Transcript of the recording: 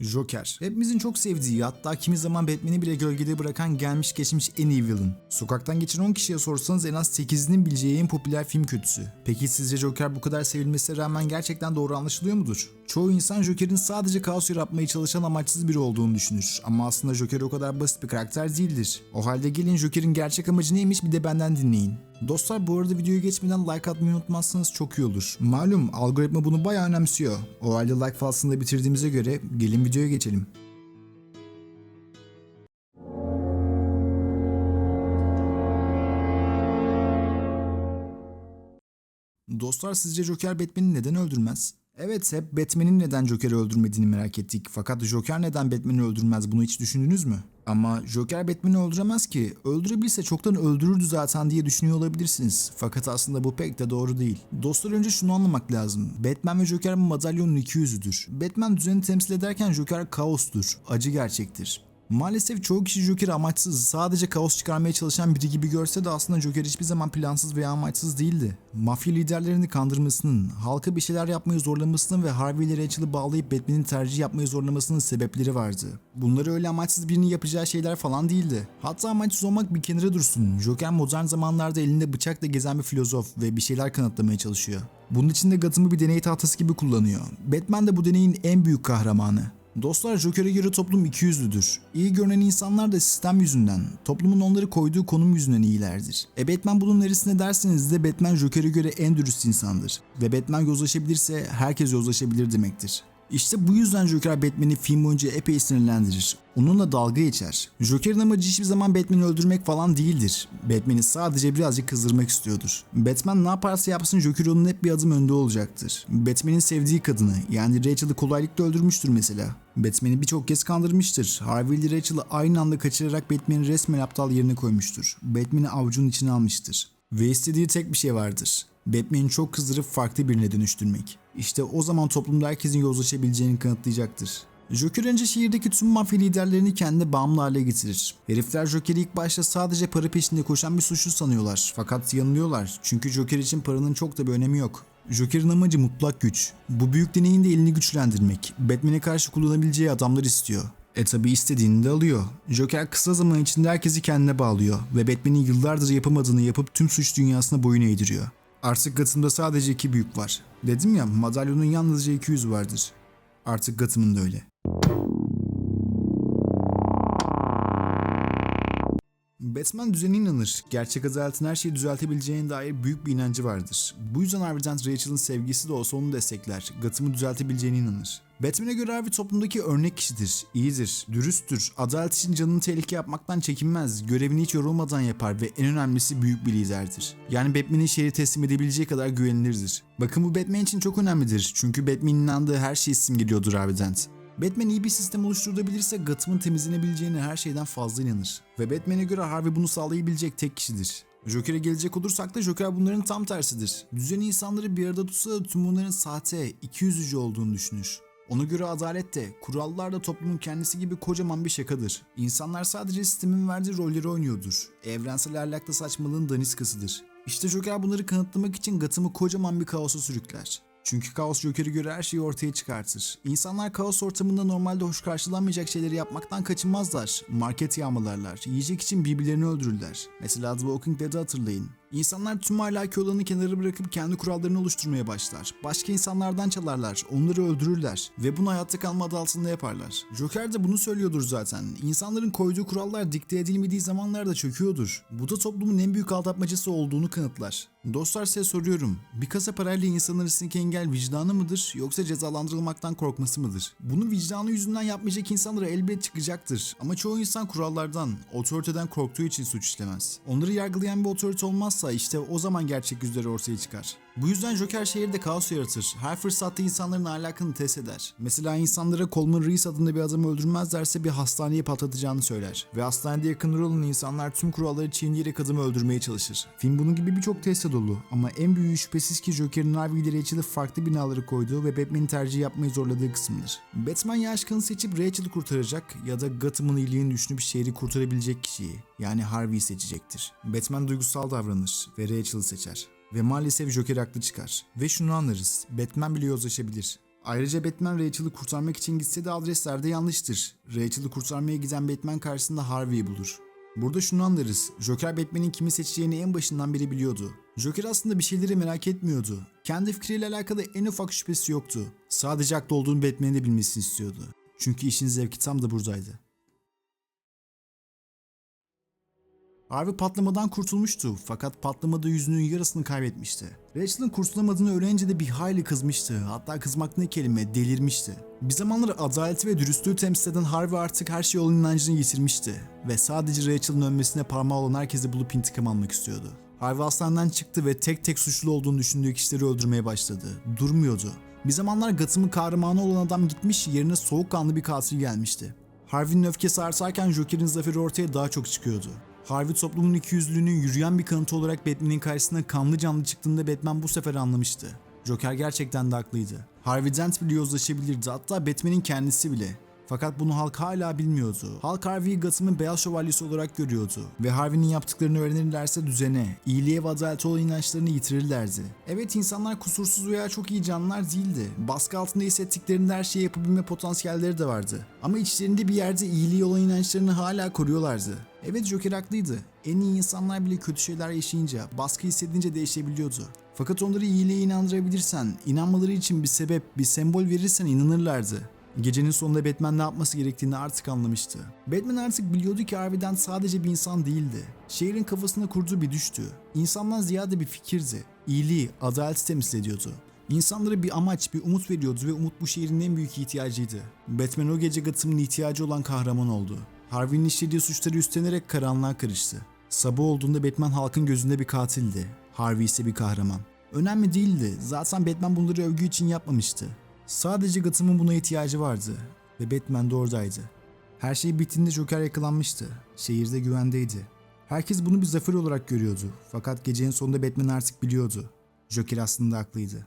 Joker. Hepimizin çok sevdiği hatta kimi zaman Batman'i bile gölgede bırakan gelmiş geçmiş en iyi villain. Sokaktan geçen 10 kişiye sorsanız en az 8'inin bileceği en popüler film kötüsü. Peki sizce Joker bu kadar sevilmesine rağmen gerçekten doğru anlaşılıyor mudur? Çoğu insan Joker'in sadece kaos yaratmaya çalışan amaçsız biri olduğunu düşünür. Ama aslında Joker o kadar basit bir karakter değildir. O halde gelin Joker'in gerçek amacı neymiş bir de benden dinleyin. Dostlar bu arada videoyu geçmeden like atmayı unutmazsanız çok iyi olur. Malum algoritma bunu bayağı önemsiyor. O halde like faslını da bitirdiğimize göre gelin videoya geçelim. Dostlar sizce Joker Batman'i neden öldürmez? Evet hep Batman'in neden Joker'i öldürmediğini merak ettik. Fakat Joker neden Batman'i öldürmez bunu hiç düşündünüz mü? Ama Joker Batman'i öldüremez ki. Öldürebilse çoktan öldürürdü zaten diye düşünüyor olabilirsiniz. Fakat aslında bu pek de doğru değil. Dostlar önce şunu anlamak lazım. Batman ve Joker madalyonun iki yüzüdür. Batman düzeni temsil ederken Joker kaostur. Acı gerçektir. Maalesef çoğu kişi Joker'i amaçsız, sadece kaos çıkarmaya çalışan biri gibi görse de aslında Joker hiçbir zaman plansız veya amaçsız değildi. Mafya liderlerini kandırmasının, halka bir şeyler yapmayı zorlamasının ve Harvey Rachel'ı bağlayıp Batman'in tercih yapmayı zorlamasının sebepleri vardı. Bunları öyle amaçsız birinin yapacağı şeyler falan değildi. Hatta amaçsız olmak bir kenara dursun. Joker modern zamanlarda elinde bıçakla gezen bir filozof ve bir şeyler kanıtlamaya çalışıyor. Bunun için de Gotham'ı bir deney tahtası gibi kullanıyor. Batman de bu deneyin en büyük kahramanı. Dostlar Joker'e göre toplum iki yüzlüdür. İyi görünen insanlar da sistem yüzünden, toplumun onları koyduğu konum yüzünden iyilerdir. E Batman bunun neresine derseniz de Batman Joker'e göre en dürüst insandır. Ve Batman yozlaşabilirse herkes yozlaşabilir demektir. İşte bu yüzden Joker Batman'i film boyunca epey sinirlendirir. Onunla dalga geçer. Joker'in amacı hiçbir zaman Batman'i öldürmek falan değildir. Batman'i sadece birazcık kızdırmak istiyordur. Batman ne yaparsa yapsın Joker onun hep bir adım önde olacaktır. Batman'in sevdiği kadını yani Rachel'ı kolaylıkla öldürmüştür mesela. Batman'i birçok kez kandırmıştır. Harvey ile Rachel'ı aynı anda kaçırarak Batman'i resmen aptal yerine koymuştur. Batman'i avucunun içine almıştır. Ve istediği tek bir şey vardır. Batman'i çok kızdırıp farklı birine dönüştürmek. İşte o zaman toplumda herkesin yozlaşabileceğini kanıtlayacaktır. Joker önce şehirdeki tüm mafya liderlerini kendi bağımlı hale getirir. Herifler Joker'i ilk başta sadece para peşinde koşan bir suçlu sanıyorlar. Fakat yanılıyorlar çünkü Joker için paranın çok da bir önemi yok. Joker'in amacı mutlak güç. Bu büyük deneyin de elini güçlendirmek. Batman'e karşı kullanabileceği adamlar istiyor. E tabi istediğini de alıyor. Joker kısa zaman içinde herkesi kendine bağlıyor ve Batman'in yıllardır yapamadığını yapıp tüm suç dünyasına boyun eğdiriyor. Artık Gotham'da sadece iki büyük var. Dedim ya madalyonun yalnızca iki yüzü vardır. Artık Gotham'ın da öyle. Batman düzene inanır. Gerçek adaletin her şeyi düzeltebileceğine dair büyük bir inancı vardır. Bu yüzden harbiden Rachel'ın sevgisi de olsa onu destekler. Gotham'ı düzeltebileceğine inanır. Batman'e göre Harvey toplumdaki örnek kişidir, iyidir, dürüsttür, adalet için canını tehlike yapmaktan çekinmez, görevini hiç yorulmadan yapar ve en önemlisi büyük bir liderdir. Yani Batman'in şehri teslim edebileceği kadar güvenilirdir. Bakın bu Batman için çok önemlidir çünkü Batman'in inandığı her şeyi simgeliyordur Harvey Dent. Batman iyi bir sistem oluşturabilirse Gotham'ın temizlenebileceğine her şeyden fazla inanır. Ve Batman'e göre Harvey bunu sağlayabilecek tek kişidir. Joker'e gelecek olursak da Joker bunların tam tersidir. Düzen insanları bir arada tutsa da tüm bunların sahte, ikiyüzlücü olduğunu düşünür. Ona göre adalet de, kurallar da toplumun kendisi gibi kocaman bir şakadır. İnsanlar sadece sistemin verdiği rolleri oynuyordur. Evrensel ahlakta saçmalığın daniskasıdır. İşte Joker bunları kanıtlamak için Gotham'ı kocaman bir kaosa sürükler. Çünkü kaos Joker'e göre her şeyi ortaya çıkartır. İnsanlar kaos ortamında normalde hoş karşılanmayacak şeyleri yapmaktan kaçınmazlar. Market yağmalarlar, yiyecek için birbirlerini öldürürler. Mesela The Walking Dead'i hatırlayın. İnsanlar tüm ahlaki olanı kenara bırakıp kendi kurallarını oluşturmaya başlar. Başka insanlardan çalarlar, onları öldürürler ve bunu hayatta kalma adı altında yaparlar. Joker de bunu söylüyordur zaten. İnsanların koyduğu kurallar dikte edilmediği zamanlarda çöküyordur. Bu da toplumun en büyük aldatmacası olduğunu kanıtlar. Dostlar size soruyorum. Bir kasa parayla insan arasındaki engel vicdanı mıdır yoksa cezalandırılmaktan korkması mıdır? Bunu vicdanı yüzünden yapmayacak insanlara elbet çıkacaktır. Ama çoğu insan kurallardan, otoriteden korktuğu için suç işlemez. Onları yargılayan bir otorite olmazsa işte o zaman gerçek yüzleri ortaya çıkar. Bu yüzden Joker şehirde kaos yaratır. Her fırsatta insanların ahlakını test eder. Mesela insanlara Coleman Reese adında bir adamı öldürmezlerse bir hastaneyi patlatacağını söyler. Ve hastanede yakınları olan insanlar tüm kuralları çiğneyerek adamı öldürmeye çalışır. Film bunun gibi birçok teste dolu. Ama en büyüğü şüphesiz ki Joker'in Harvey ile Rachel'ı farklı binaları koyduğu ve Batman'in tercih yapmayı zorladığı kısımdır. Batman ya seçip Rachel'ı kurtaracak ya da Gotham'ın iyiliğini düşünüp şehri kurtarabilecek kişiyi yani Harvey'i seçecektir. Batman duygusal davranır ve Rachel'ı seçer. Ve maalesef Joker haklı çıkar. Ve şunu anlarız. Batman bile yozlaşabilir. Ayrıca Batman Rachel'ı kurtarmak için gitse de adresler de yanlıştır. Rachel'ı kurtarmaya giden Batman karşısında Harvey'i bulur. Burada şunu anlarız. Joker Batman'in kimi seçeceğini en başından beri biliyordu. Joker aslında bir şeyleri merak etmiyordu. Kendi fikriyle alakalı en ufak şüphesi yoktu. Sadece haklı olduğunu Batman'in de bilmesini istiyordu. Çünkü işin zevki tam da buradaydı. Harvey patlamadan kurtulmuştu fakat patlamada yüzünün yarısını kaybetmişti. Rachel'ın kurtulamadığını öğrenince de bir hayli kızmıştı. Hatta kızmak ne kelime delirmişti. Bir zamanlar adaleti ve dürüstlüğü temsil eden Harvey artık her şey olan inancını yitirmişti. Ve sadece Rachel'ın ölmesine parmağı olan herkesi bulup intikam almak istiyordu. Harvey hastaneden çıktı ve tek tek suçlu olduğunu düşündüğü kişileri öldürmeye başladı. Durmuyordu. Bir zamanlar Gotham'ın kahramanı olan adam gitmiş yerine soğukkanlı bir katil gelmişti. Harvey'nin öfkesi artarken Joker'in zaferi ortaya daha çok çıkıyordu. Harvey toplumun ikiyüzlülüğünün yürüyen bir kanıtı olarak Batman'in karşısına kanlı canlı çıktığında Batman bu sefer anlamıştı. Joker gerçekten de haklıydı. Harvey Dent bile yozlaşabilirdi hatta Batman'in kendisi bile. Fakat bunu halk hala bilmiyordu. Halk Harvey'i Gotham'ın beyaz şövalyesi olarak görüyordu. Ve Harvey'nin yaptıklarını öğrenirlerse düzene, iyiliğe ve adalete olan inançlarını yitirirlerdi. Evet insanlar kusursuz veya çok iyi canlılar değildi. Baskı altında hissettiklerinde her şeyi yapabilme potansiyelleri de vardı. Ama içlerinde bir yerde iyiliğe olan inançlarını hala koruyorlardı. Evet Joker haklıydı. En iyi insanlar bile kötü şeyler yaşayınca, baskı hissedince değişebiliyordu. Fakat onları iyiliğe inandırabilirsen, inanmaları için bir sebep, bir sembol verirsen inanırlardı. Gecenin sonunda Batman ne yapması gerektiğini artık anlamıştı. Batman artık biliyordu ki Harvey Dent sadece bir insan değildi. Şehrin kafasına kurduğu bir düştü. İnsandan ziyade bir fikirdi. İyiliği, adaleti temsil ediyordu. İnsanlara bir amaç, bir umut veriyordu ve umut bu şehrin en büyük ihtiyacıydı. Batman o gece Gotham'ın ihtiyacı olan kahraman oldu. Harvey'nin işlediği suçları üstlenerek karanlığa karıştı. Sabah olduğunda Batman halkın gözünde bir katildi. Harvey ise bir kahraman. Önemli değildi. Zaten Batman bunları övgü için yapmamıştı. Sadece Gotham'ın buna ihtiyacı vardı. Ve Batman de oradaydı. Her şey bittiğinde Joker yakalanmıştı. Şehirde güvendeydi. Herkes bunu bir zafer olarak görüyordu. Fakat gecenin sonunda Batman artık biliyordu. Joker aslında haklıydı.